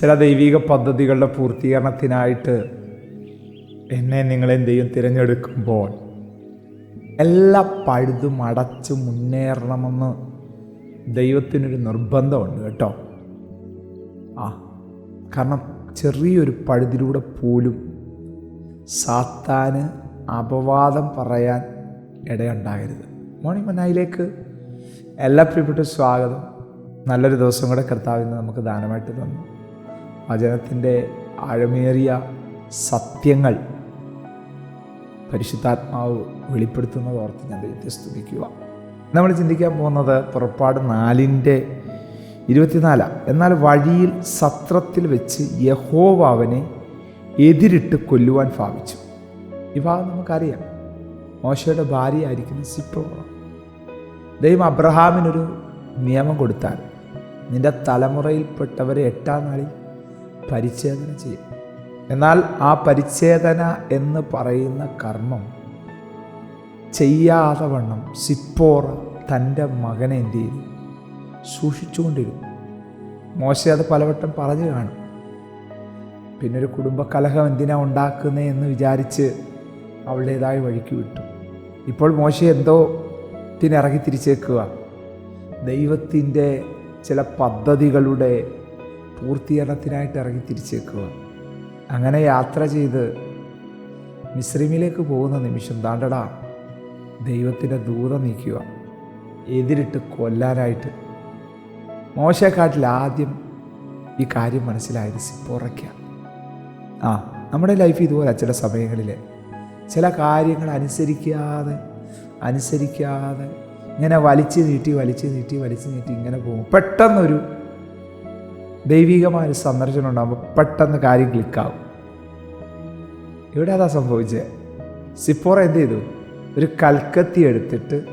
ചില ദൈവിക പദ്ധതികളുടെ പൂർത്തീകരണത്തിനായിട്ട് എന്നെ നിങ്ങളെന്ത് ചെയ്യും? തിരഞ്ഞെടുക്കുമ്പോൾ എല്ലാ പഴുതും അടച്ച് മുന്നേറണമെന്ന് ദൈവത്തിനൊരു നിർബന്ധമുണ്ട് കേട്ടോ. ആ കാരണം ചെറിയൊരു പഴുതിലൂടെ പോലും സാത്താന് അപവാദം പറയാൻ ഇടയുണ്ടാകരുത്. മോർണിംഗ് മനായിലേക്ക് എല്ലാ പ്രിയപ്പെട്ട സ്വാഗതം. നല്ലൊരു ദിവസം കൂടെ കർത്താവിന് നമുക്ക് ദാനമായിട്ട് തന്നു. വചനത്തിന്റെ ആഴമേറിയ സത്യങ്ങൾ പരിശുദ്ധാത്മാവ് വെളിപ്പെടുത്തുന്നത് ഓർത്ത് ഞാൻ ദൈവത്തെ സ്തുതിക്കുക. നമ്മൾ ചിന്തിക്കാൻ പോകുന്നത് പുറപ്പാട് നാലിന്റെ ഇരുപത്തിനാലാണ് എന്നാൽ വഴിയിൽ സത്രത്തിൽ വെച്ച് യഹോവ അവനെ എതിരിട്ട് കൊല്ലുവാൻ ഭാവിച്ചു. ഈ ഭാഗം നമുക്കറിയാം. മോശയുടെ ഭാര്യയായിരിക്കുന്ന സിപ്രോറ ദൈവം അബ്രഹാമിനൊരു നിയമം കൊടുത്താൽ നിന്റെ തലമുറയിൽപ്പെട്ടവരെ എട്ടാം നാളിൽ പരിച്ഛേദന ചെയ്യും. എന്നാൽ ആ പരിച്ഛേദന എന്ന് പറയുന്ന കർമ്മം ചെയ്യാതെ വണ്ണം സിപ്പോറ തന്റെ മകനെ എന്തു ചെയ്തു സൂക്ഷിച്ചുകൊണ്ടിരുന്നു മോശ അത് പലവട്ടം പറഞ്ഞു കാണും. പിന്നെ ഒരു കുടുംബകലഹം എന്തിനാ ഉണ്ടാക്കുന്നത് എന്ന് വിചാരിച്ച് അവളുടേതായ വഴിക്ക് വിട്ടു. ഇപ്പോൾ മോശ എന്തോ ത്തിനിറങ്ങി തിരിച്ചേക്കുക. ദൈവത്തിന്റെ ചില പദ്ധതികളുടെ പൂർത്തീകരണത്തിനായിട്ട് ഇറങ്ങി തിരിച്ചേക്കുക. അങ്ങനെ യാത്ര ചെയ്ത് മിശ്രീമിലേക്ക് പോകുന്ന നിമിഷം താണ്ടടാ ദൈവത്തിന്റെ ദൂതം നീക്കുക. എതിരിട്ട് കൊല്ലാനായിട്ട്. മോശക്കാട്ടിൽ ആദ്യം ഈ കാര്യം മനസ്സിലായത് സിപ്പുറയ്ക്ക. ആ നമ്മുടെ ലൈഫ് ഇതുപോലെ ചില സമയങ്ങളിൽ ചില കാര്യങ്ങൾ അനുസരിക്കാതെ അനുസരിക്കാതെ ഇങ്ങനെ വലിച്ചു നീട്ടി വലിച്ചു നീട്ടി വലിച്ചു നീട്ടി ഇങ്ങനെ പോകും. പെട്ടെന്നൊരു ദൈവികമായ ഒരു സന്ദർശനം ഉണ്ടാകുമ്പോൾ പെട്ടെന്ന് കാര്യം ക്ലിക്കാവും. ഇവിടെ അതാ സംഭവിച്ചത് സിപ്പോറ എന്ത് ചെയ്തു? ഒരു കൽക്കത്തി എടുത്തിട്ട്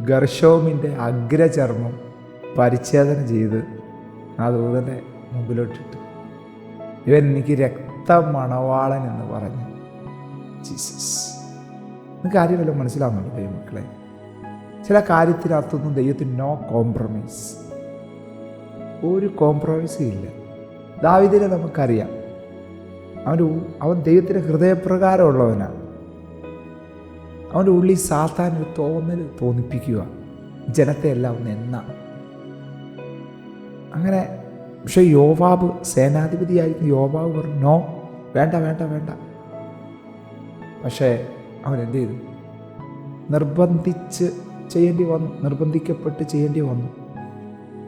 ഗർഷോമിന്റെ അഗ്രചർമ്മം പരിച്ഛേദന ചെയ്ത് ആ ദൂതന്റെ മുമ്പിലോട്ടിട്ട്. ഇവൻ എനിക്ക് രക്തമണവാളൻ എന്ന് പറഞ്ഞു. ജീസസ്. നിങ്ങൾക്ക് കാര്യമല്ലോ മനസ്സിലാവുന്നുണ്ട് ദൈവമക്കളെ? ചില കാര്യത്തിനകത്തൊന്നും ദൈവത്തിന് നോ കോംപ്രമൈസ് ഒരു കോംപ്രമൈസും ഇല്ല. ദാവിദിനെ നമുക്കറിയാം. അവന്റെ ഉ- അവൻ ദൈവത്തിന്റെ ഹൃദയപ്രകാരമുള്ളവനാണ് അവന്റെ ഉള്ളിൽ സാത്താൻ ഒരു തോന്നൽ തോന്നിപ്പിക്കുക. ജനത്തെ എല്ലാം ഒന്ന് എണ്ണ അങ്ങനെ പക്ഷേ യോവാബ് സേനാധിപതിയായിരുന്നു യോവാബ് പറഞ്ഞു നോ വേണ്ട വേണ്ട വേണ്ട. പക്ഷേ അവൻ എന്ത് ചെയ്തു? നിർബന്ധിച്ച് ചെയ്യേണ്ടി വന്നു നിർബന്ധിക്കപ്പെട്ട് ചെയ്യേണ്ടി വന്നു.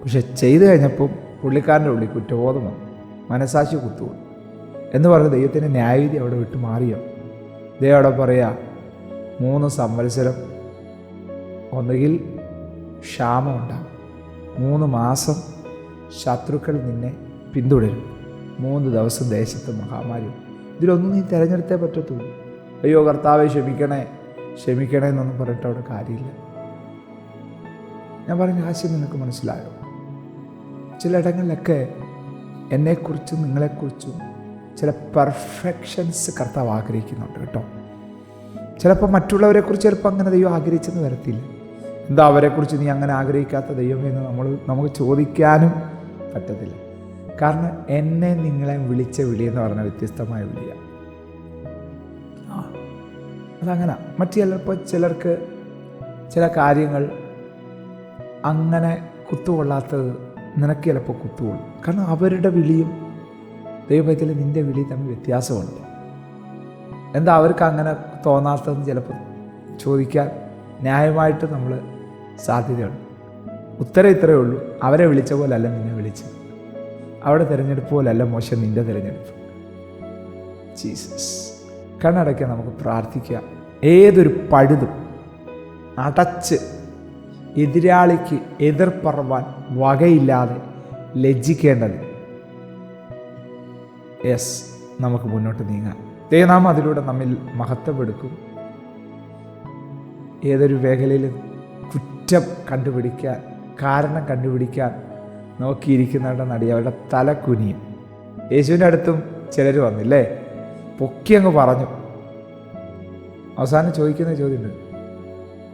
പക്ഷെ ചെയ്തു കഴിഞ്ഞപ്പം പുള്ളിക്കാരന്റെ ഉള്ളിൽ കുറ്റബോധം വന്നു. മനസാക്ഷി കുത്തുപോയി. എന്ന് പറഞ്ഞ് ദൈവത്തിന്റെ ന്യായവിധി അവിടെ വിട്ടു മാറിയോ? ദൈവം അവിടെ പറയാ മൂന്ന് സംവത്സരം ഒന്നുകിൽ ക്ഷാമം ഉണ്ടാകും. മൂന്ന് മാസം ശത്രുക്കൾ നിന്നെ പിന്തുടരും. മൂന്ന് ദിവസം ദേശത്ത് മഹാമാരി ഇതിലൊന്നും നീ തിരഞ്ഞെടുത്തേ പറ്റത്തുള്ളൂ. അയ്യോ കർത്താവെ ക്ഷമിക്കണേ ക്ഷമിക്കണേ എന്നൊന്നും പറഞ്ഞിട്ട് അവിടെ കാര്യമില്ല. ഞാൻ പറഞ്ഞ ആശയം നിനക്ക് മനസ്സിലായോ? ചിലയിടങ്ങളിലൊക്കെ എന്നെക്കുറിച്ചും നിങ്ങളെക്കുറിച്ചും ചില പെർഫെക്ഷൻസ് കർത്താവ് ആഗ്രഹിക്കുന്നുണ്ട് കേട്ടോ. ചിലപ്പോൾ മറ്റുള്ളവരെക്കുറിച്ച് ചിലപ്പോൾ അങ്ങനെ ദൈവം ആഗ്രഹിച്ചെന്ന് വരത്തില്ല. എന്താ അവരെക്കുറിച്ച് നീ അങ്ങനെ ആഗ്രഹിക്കാത്ത ദൈവമെന്ന് നമ്മൾ നമുക്ക് ചോദിക്കാനും പറ്റത്തില്ല. കാരണം എന്നെ നിങ്ങളെ വിളിച്ച വിളി എന്ന് പറഞ്ഞ വ്യത്യസ്തമായ വിളിയാണ് അതങ്ങനെ. മറ്റു ചിലപ്പോൾ ചിലർക്ക് ചില കാര്യങ്ങൾ അങ്ങനെ കുത്തുകൊള്ളാത്തത് നിനക്ക് ചിലപ്പോൾ കുത്തുകയുള്ളൂ. കാരണം അവരുടെ വിളിയും ദൈവത്തിൽ നിന്റെ വിളി തമ്മിൽ വ്യത്യാസമുണ്ട്. എന്താ അവർക്ക് അങ്ങനെ തോന്നാത്തതെന്ന് ചിലപ്പോൾ ചോദിക്കാൻ ന്യായമായിട്ട് നമ്മൾ സാധ്യതയുണ്ട്. ഉത്തരം ഇത്രയേ ഉള്ളൂ. അവരെ വിളിച്ച പോലല്ല നിന്നെ വിളിച്ചത്. അവിടെ തിരഞ്ഞെടുപ്പ് പോലല്ല മോശം നിന്റെ തിരഞ്ഞെടുപ്പ്. ജീസസ്. കണ്ണടയ്ക്കാൻ നമുക്ക് പ്രാർത്ഥിക്കുക. ഏതൊരു പഴുതും അടച്ച് എതിരാളിക്ക് എതിർപ്പറവാൻ വകയില്ലാതെ ലജ്ജിക്കേണ്ടത്. യെസ് നമുക്ക് മുന്നോട്ട് നീങ്ങാം. ദൈവനാമം അതിലൂടെ നമ്മിൽ മഹത്വപ്പെടുക്കും ഏതൊരു മേഖലയിലും കുറ്റം കണ്ടുപിടിക്കാൻ കാരണം കണ്ടുപിടിക്കാൻ നോക്കിയിരിക്കുന്നവരുടെ നടി അവരുടെ തല കുനിയും യേശുവിന്റെ അടുത്തും ചിലർ വന്നില്ലേ? പൊക്കി അങ്ങ് പറഞ്ഞു. അവസാനം ചോദിക്കുന്ന ചോദ്യമുണ്ട്.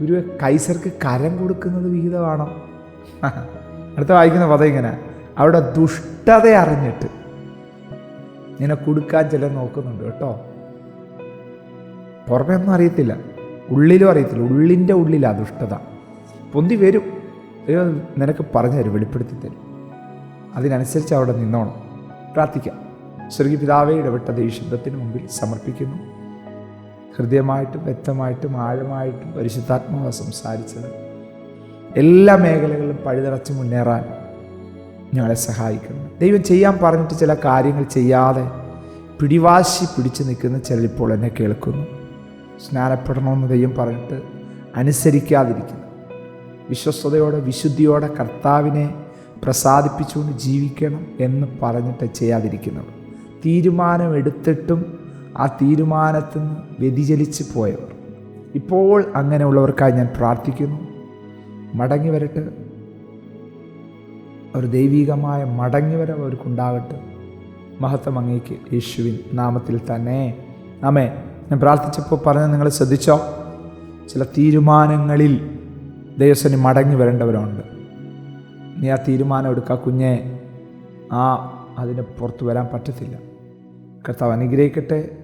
ഗുരുവെ കൈസർക്ക് കരം കൊടുക്കുന്നത് വിഹിതമാണോ? അടുത്ത വായിക്കുന്ന പദം ഇങ്ങനെ അവിടെ ദുഷ്ടത അറിഞ്ഞിട്ട് നിന്നെ കൊടുക്കാൻ ചില നോക്കുന്നുണ്ട് കേട്ടോ. പുറമേ ഒന്നും അറിയത്തില്ല ഉള്ളിലും അറിയത്തില്ല ഉള്ളിന്റെ ഉള്ളിലാ ദുഷ്ടത. പൊന്തി വരും. നിനക്ക് പറഞ്ഞു തരും വെളിപ്പെടുത്തി തരും. അതിനനുസരിച്ച് അവിടെ നിന്നോണം. പ്രാർത്ഥിക്കാം. സ്വർഗീയ പിതാവേ ഇടപെട്ട ദൈവശബ്ദത്തിന് മുമ്പിൽ സമർപ്പിക്കുന്നു. ഹൃദയമായിട്ടും വ്യക്തമായിട്ടും ആഴമായിട്ടും പരിശുദ്ധാത്മാവ് സംസാരിച്ചത്. എല്ലാ മേഖലകളിലും പഴുതടച്ച് മുന്നേറാൻ ഞങ്ങളെ സഹായിക്കുന്നു. ദൈവം ചെയ്യാൻ പറഞ്ഞിട്ട് ചില കാര്യങ്ങൾ ചെയ്യാതെ പിടിവാശി പിടിച്ചു നിൽക്കുന്ന ചിലരിപ്പോൾ എന്നെ കേൾക്കുന്നു. സ്നാനപ്പെടണമെന്ന് ദൈവം പറഞ്ഞിട്ട് അനുസരിക്കാതിരിക്കുന്നു. വിശ്വസ്തയോടെ വിശുദ്ധിയോടെ കർത്താവിനെ പ്രസാദിപ്പിച്ചുകൊണ്ട് ജീവിക്കണം എന്ന് പറഞ്ഞിട്ട് ചെയ്യാതിരിക്കുന്നു. തീരുമാനമെടുത്തിട്ടും ആ തീരുമാനത്തിൽ നിന്ന് വ്യതിചലിച്ച് പോയവർ. ഇപ്പോൾ അങ്ങനെയുള്ളവർക്കായി ഞാൻ പ്രാർത്ഥിക്കുന്നു. മടങ്ങി വരട്ടെ. ഒരു ദൈവികമായ മടങ്ങിവരവ് അവർക്കുണ്ടാകട്ടെ. മഹത്വം അങ്ങേക്ക് യേശുവിൻ നാമത്തിൽ തന്നെ. ആമേ ഞാൻ പ്രാർത്ഥിച്ചപ്പോൾ പറഞ്ഞ് നിങ്ങൾ ശ്രദ്ധിച്ചോ? ചില തീരുമാനങ്ങളിൽ ദേവസ്വനി മടങ്ങി വരേണ്ടവരുണ്ട്. നീ ആ തീരുമാനം എടുക്കുക കുഞ്ഞെ. ആ അതിന് പുറത്തു വരാൻ പറ്റത്തില്ല. കർത്താവ് അനുഗ്രഹിക്കട്ടെ.